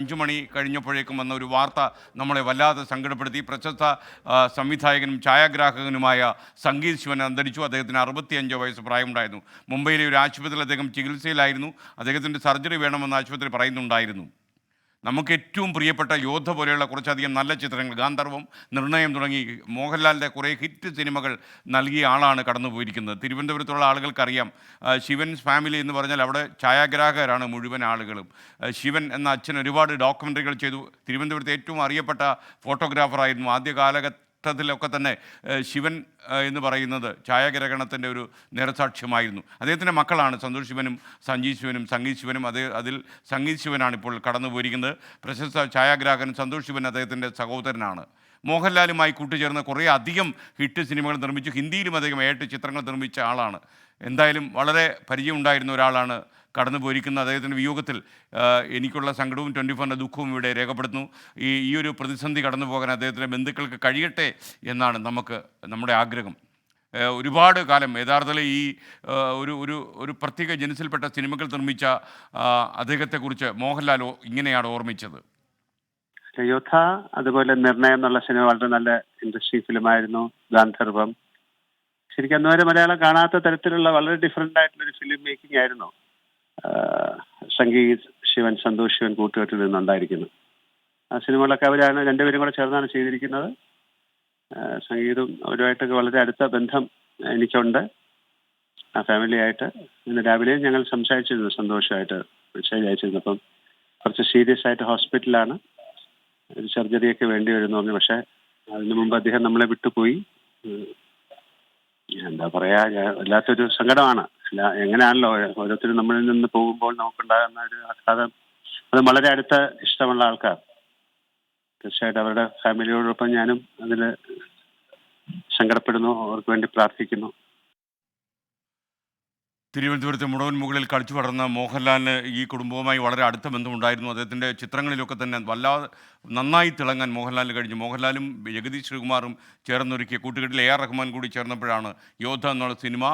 അഞ്ചു മണി കഴിഞ്ഞപ്പോഴേക്കും വന്ന ഒരു വാർത്ത നമ്മളെ വല്ലാതെ സങ്കടപ്പെടുത്തി. പ്രശസ്ത സംവിധായകനും ഛായാഗ്രാഹകനുമായ സംഗീത് ശിവൻ അന്തരിച്ചു. അദ്ദേഹത്തിന് അറുപത്തിയഞ്ച് വയസ്സ് പ്രായമുണ്ടായിരുന്നു. മുംബൈയിലെ ഒരു ആശുപത്രിയിൽ അദ്ദേഹം ചികിത്സയിലായിരുന്നു. അദ്ദേഹത്തിന്റെ സർജറി വേണമെന്ന് ആശുപത്രി പറയുന്നുണ്ടായിരുന്നു. നമുക്ക് ഏറ്റവും പ്രിയപ്പെട്ട യോദ്ധ പോലെയുള്ള കുറച്ചധികം നല്ല ചിത്രങ്ങൾ ഗാന്ധർവം നിർണയം തുടങ്ങി മോഹൻലാലിന്റെ കുറേ ഹിറ്റ് സിനിമകൾ നൽകിയ ആളാണ് കടന്നുപോയിരിക്കുന്നത്. തിരുവനന്തപുരത്തുള്ള ആളുകൾക്കറിയാം ശിവൻ ശിവൻസ് ഫാമിലി എന്ന് പറഞ്ഞാൽ അവിടെ ഛായാഗ്രാഹകരാണ് മുഴുവൻ ആളുകളും. ശിവൻ എന്ന അച്ഛൻ ഒരുപാട് ഡോക്യുമെന്ററികൾ ചെയ്തു. തിരുവനന്തപുരത്തെ ഏറ്റവും അറിയപ്പെട്ട ഫോട്ടോഗ്രാഫറായിരുന്നു. ആദ്യ കാലഘട്ടത്തിലൊക്കെ തന്നെ ശിവൻ എന്ന് പറയുന്നത് ഛായാഗ്രഹണത്തിന്റെ ഒരു നിറസാക്ഷ്യമായിരുന്നു അദ്ദേഹത്തിന്റെ മക്കളാണ് സന്തോഷ് ശിവനും സഞ്ജീവ് ശിവനും സംഗീത് ശിവനും. അതേ അതിൽ സംഗീത് ശിവനാണ് ഇപ്പോൾ കടന്നു പോയിരിക്കുന്നത് പ്രശസ്ത ഛായാഗ്രാഹകൻ സന്തോഷ് ശിവൻ അദ്ദേഹത്തിന്റെ സഹോദരനാണ്. മോഹൻലാലുമായി കൂട്ടുചേർന്ന് കുറേ അധികം ഹിറ്റ് സിനിമകൾ നിർമ്മിച്ചു. ഹിന്ദിയിലും അധികം ഏട്ട് ചിത്രങ്ങൾ നിർമ്മിച്ച ആളാണ്. എന്തായാലും വളരെ പരിചയമുണ്ടായിരുന്ന ഒരാളാണ് കടന്നു പോയിരിക്കുന്ന അദ്ദേഹത്തിന്റെ വിയോഗത്തിൽ എനിക്കുള്ള സങ്കടവും ട്വന്റി ഫോറിന്റെ ദുഃഖവും ഇവിടെ രേഖപ്പെടുത്തുന്നു. ഈ ഈ ഒരു പ്രതിസന്ധി കടന്നു പോകാൻ അദ്ദേഹത്തിന്റെ ബന്ധുക്കൾക്ക് കഴിയട്ടെ എന്നാണ് നമുക്ക് നമ്മുടെ ആഗ്രഹം. ഒരുപാട് കാലം യഥാർത്ഥത്തിൽ ഈ ഒരു ഒരു ഒരു പ്രത്യേക ജനസിൽപ്പെട്ട സിനിമകൾ നിർമ്മിച്ച അദ്ദേഹത്തെക്കുറിച്ച് മോഹൻലാൽ ഇങ്ങനെയാണ് ഓർമ്മിച്ചത്. യോദ്ധ അതുപോലെ നിർണയം എന്നുള്ള സിനിമ വളരെ നല്ല ഇൻഡസ്ട്രി ഫിലിമായിരുന്നു ഗാന്ധർവം. ശരിക്കും അന്നുവരെ മലയാളം കാണാത്ത തരത്തിലുള്ള വളരെ ഡിഫറെന്റ് ആയിട്ടുള്ള ഒരു ഫിലിം മേക്കിംഗ് ആയിരുന്നു. സംഗീത് ശിവൻ സന്തോഷ് ശിവൻ കൂട്ടുകെട്ടിൽ നിന്നുണ്ടായിരിക്കുന്നു ആ സിനിമകളൊക്കെ അവരാണ് രണ്ടുപേരും കൂടെ ചേർന്നാണ് ചെയ്തിരിക്കുന്നത്. സംഗീതം അവരുമായിട്ടൊക്കെ വളരെ അടുത്ത ബന്ധം എനിക്കുണ്ട്. ആ ഫാമിലി ആയിട്ട്. ഇന്ന് രാവിലെ ഞങ്ങൾ സംസാരിച്ചിരുന്നു സന്തോഷമായിട്ട് മെസ്സേജ് അയച്ചിരുന്നു അപ്പം കുറച്ച് സീരിയസ് ആയിട്ട് ഹോസ്പിറ്റലാണ് ഒരു സർജറിയൊക്കെ വേണ്ടി വരുന്നു പറഞ്ഞു. പക്ഷെ അതിനു മുമ്പ് അദ്ദേഹം നമ്മളെ വിട്ടുപോയി. എന്താ പറയാ വല്ലാത്തൊരു സങ്കടമാണ്. അല്ല എങ്ങനെയാണല്ലോ ഓരോരുത്തരും നമ്മളിൽ നിന്ന് പോകുമ്പോൾ നമുക്കുണ്ടാകുന്ന ഒരു ആഘാതം. അത് വളരെ അടുത്ത ഇഷ്ടമുള്ള ആൾക്കാർ. തീർച്ചയായിട്ടും അവരുടെ ഫാമിലിയോടൊപ്പം ഞാനും അതിൽ സങ്കടപ്പെടുന്നു അവർക്ക് വേണ്ടി പ്രാർത്ഥിക്കുന്നു. തിരുവനന്തപുരത്തെ മുടവൻ മുകളിൽ കളിച്ചു വളർന്ന മോഹൻലാലിന് ഈ കുടുംബവുമായി വളരെ അടുത്ത ബന്ധമുണ്ടായിരുന്നു. അദ്ദേഹത്തിന്റെ ചിത്രങ്ങളിലൊക്കെ തന്നെ വല്ലാതെ നന്നായി തിളങ്ങാൻ മോഹൻലാലിന് കഴിഞ്ഞു. മോഹൻലാലും ജഗദീഷ് ശ്രീകുമാറും ചേർന്നൊരുക്കിയ കൂട്ടുകെട്ടിൽ എ ആർ റഹ്മാൻ കൂടി ചേർന്നപ്പോഴാണ് യോദ്ധ എന്നുള്ള സിനിമ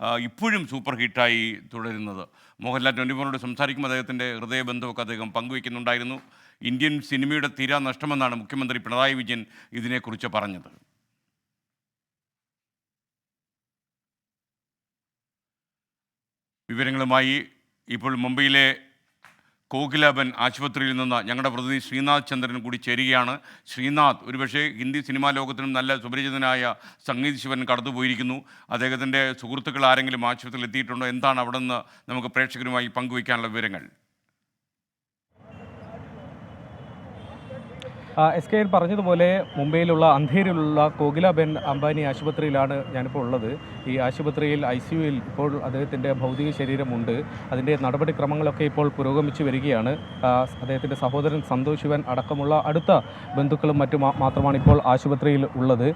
ഇപ്പോഴും സൂപ്പർ ഹിറ്റായി തുടരുന്നത്. മോഹൻലാൽ ട്വന്റി ഫോറിനോട് സംസാരിക്കുമ്പോൾ അദ്ദേഹത്തിന്റെ ഹൃദയബന്ധമൊക്കെ അദ്ദേഹം പങ്കുവയ്ക്കുന്നുണ്ടായിരുന്നു. ഇന്ത്യൻ സിനിമയുടെ തീരാ നഷ്ടമെന്നാണ് മുഖ്യമന്ത്രി പിണറായി വിജയൻ ഇതിനെക്കുറിച്ച് പറഞ്ഞത്. വിവരങ്ങളുമായി ഇപ്പോൾ മുംബൈയിലെ കോകിലാബൻ ആശുപത്രിയിൽ നിന്ന് ഞങ്ങളുടെ പ്രതിനിധി ശ്രീനാഥ് ചന്ദ്രൻ കൂടി ചേരുകയാണ്. ശ്രീനാഥ് ഒരുപക്ഷേ ഹിന്ദി സിനിമാ ലോകത്തിനും നല്ല സുപരിചിതനായ സംഗീത ശിവൻ കടന്നുപോയിരിക്കുന്നു. അദ്ദേഹത്തിന്റെ സുഹൃത്തുക്കൾ ആരെങ്കിലും ആശുപത്രിയിൽ എത്തിയിട്ടുണ്ടോ? എന്താണ് അവിടെ നിന്ന് നമുക്ക് പ്രേക്ഷകരുമായി പങ്കുവയ്ക്കാനുള്ള വിവരങ്ങൾ? എസ് കെ പറഞ്ഞതുപോലെ മുംബൈയിലുള്ള അന്ധേരിയിലുള്ള കോകിലബെൻ അംബാനി ആശുപത്രിയിലാണ് ഞാനിപ്പോൾ ഉള്ളത്. ഈ ആശുപത്രിയിൽ ഐ സി യുയിൽ ഇപ്പോൾ അദ്ദേഹത്തിന്റെ ഭൗതിക ശരീരമുണ്ട്. അതിന്റെ നടപടിക്രമങ്ങളൊക്കെ ഇപ്പോൾ പുരോഗമിച്ചു വരികയാണ്. അദ്ദേഹത്തിന്റെ സഹോദരൻ സന്തോഷ് ശിവൻ അടക്കമുള്ള അടുത്ത ബന്ധുക്കളും മറ്റു മാത്രമാണ് ഇപ്പോൾ ആശുപത്രിയിൽ ഉള്ളത്.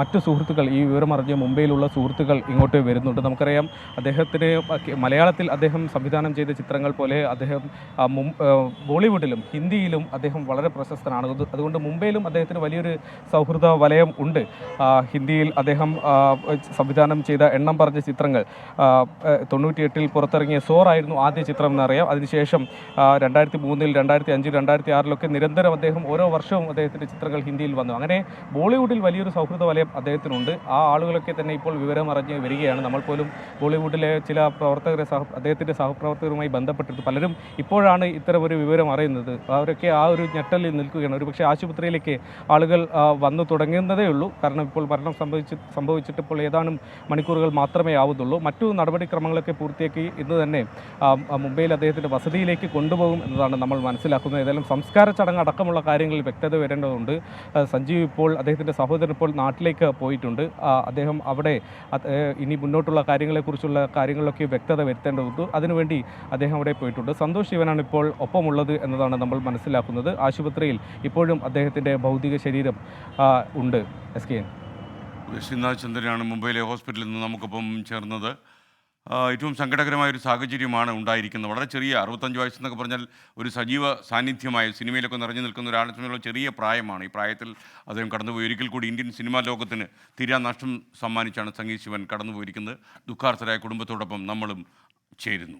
മറ്റു സുഹൃത്തുക്കൾ ഈ വിവരമറിഞ്ഞ് മുംബൈയിലുള്ള സുഹൃത്തുക്കൾ ഇങ്ങോട്ട് വരുന്നുണ്ട്. നമുക്കറിയാം അദ്ദേഹത്തിന് മലയാളത്തിൽ അദ്ദേഹം സംവിധാനം ചെയ്ത ചിത്രങ്ങൾ പോലെ അദ്ദേഹം ബോളിവുഡിലും ഹിന്ദിയിലും അദ്ദേഹം വളരെ പ്രശസ്തനാണ്. അതുകൊണ്ട് മുംബൈയിലും അദ്ദേഹത്തിന് വലിയൊരു സൗഹൃദ വലയം ഉണ്ട്. ഹിന്ദിയിൽ അദ്ദേഹം സംവിധാനം ചെയ്ത എണ്ണം പറഞ്ഞ ചിത്രങ്ങൾ തൊണ്ണൂറ്റിയെട്ടിൽ പുറത്തിറങ്ങിയ സോർ ആയിരുന്നു ആദ്യ ചിത്രം എന്നറിയാം. അതിനുശേഷം രണ്ടായിരത്തി മൂന്നിൽ രണ്ടായിരത്തി അഞ്ചിൽ രണ്ടായിരത്തി ആറിലൊക്കെ നിരന്തരം അദ്ദേഹം ഓരോ വർഷവും അദ്ദേഹത്തിന്റെ ചിത്രങ്ങൾ ഹിന്ദിയിൽ വന്നു. അങ്ങനെ ബോളിവുഡിൽ വലിയൊരു സൗഹൃദ വലയം അദ്ദേഹത്തിനുണ്ട്. ആ ആളുകളൊക്കെ തന്നെ ഇപ്പോൾ വിവരം അറിഞ്ഞ് വരികയാണ്. നമ്മൾ പോലും ബോളിവുഡിലെ ചില പ്രവർത്തകരെ സഹ അദ്ദേഹത്തിന്റെ സഹപ്രവർത്തകരുമായി ബന്ധപ്പെട്ടിട്ട് പലരും ഇപ്പോഴാണ് ഇത്തരം ഒരു വിവരം അറിയുന്നത്. അവരൊക്കെ ആ ഒരു ഞെട്ടലിൽ നിൽക്കുകയാണ്. ഒരുപക്ഷെ ആശുപത്രിയിലേക്ക് ആളുകൾ വന്നു തുടങ്ങുന്നതേ ഉള്ളൂ. കാരണം ഇപ്പോൾ മരണം സംഭവിച്ച് സംഭവിച്ചിട്ട് ഇപ്പോൾ ഏതാനും മണിക്കൂറുകൾ മാത്രമേ ആവുന്നുള്ളൂ. മറ്റു നടപടിക്രമങ്ങളൊക്കെ പൂർത്തിയാക്കി ഇന്ന് തന്നെ മുംബൈയിൽ അദ്ദേഹത്തിന്റെ വസതിയിലേക്ക് കൊണ്ടുപോകും എന്നതാണ് നമ്മൾ മനസ്സിലാക്കുന്നത്. ഏതായാലും സംസ്കാര ചടങ്ങ് അടക്കമുള്ള കാര്യങ്ങളിൽ വ്യക്തത വരേണ്ടതുണ്ട്. സഞ്ജീവ് ഇപ്പോൾ അദ്ദേഹത്തിന്റെ സഹോദരൻ ഇപ്പോൾ നാട്ടിലേക്ക് പോയിട്ടുണ്ട്. അദ്ദേഹം അവിടെ ഇനി മുന്നോട്ടുള്ള കാര്യങ്ങളെക്കുറിച്ചുള്ള കാര്യങ്ങളിലൊക്കെ വ്യക്തത വരുത്തേണ്ടതുണ്ട്. അതിനുവേണ്ടി അദ്ദേഹം അവിടെ പോയിട്ടുണ്ട്. സന്തോഷ് ശിവനാണ് ഇപ്പോൾ ഒപ്പമുള്ളത് എന്നതാണ് നമ്മൾ മനസ്സിലാക്കുന്നത്. ആശുപത്രിയിൽ ഇപ്പോഴും അദ്ദേഹത്തിന്റെ ഭൗതിക ശരീരം ഉണ്ട്. എസ് കെ ശ്രീനാഥ് ചന്ദ്രനാണ് മുംബൈയിലെ ഹോസ്പിറ്റലിൽ നിന്ന് നമുക്കൊപ്പം ചേർന്നത്. ഏറ്റവും സങ്കടകരമായ ഒരു സാഹചര്യമാണ് ഉണ്ടായിരിക്കുന്നത്. വളരെ ചെറിയ അറുപത്തഞ്ച് വയസ്സെന്നൊക്കെ പറഞ്ഞാൽ ഒരു സജീവ സാന്നിധ്യമായ സിനിമയിലൊക്കെ നിറഞ്ഞു നിൽക്കുന്ന ഒരാളെ സംബന്ധിച്ചുള്ള ചെറിയ പ്രായമാണ്. ഈ പ്രായത്തിൽ അദ്ദേഹം കടന്നുപോയി. ഒരിക്കൽ കൂടി ഇന്ത്യൻ സിനിമാ ലോകത്തിന് തീരാ നഷ്ടം സമ്മാനിച്ചാണ് സംഗീത് ശിവൻ കടന്നുപോയിരിക്കുന്നത്. ദുഃഖാർത്ഥരായ കുടുംബത്തോടൊപ്പം നമ്മളും ചേരുന്നു.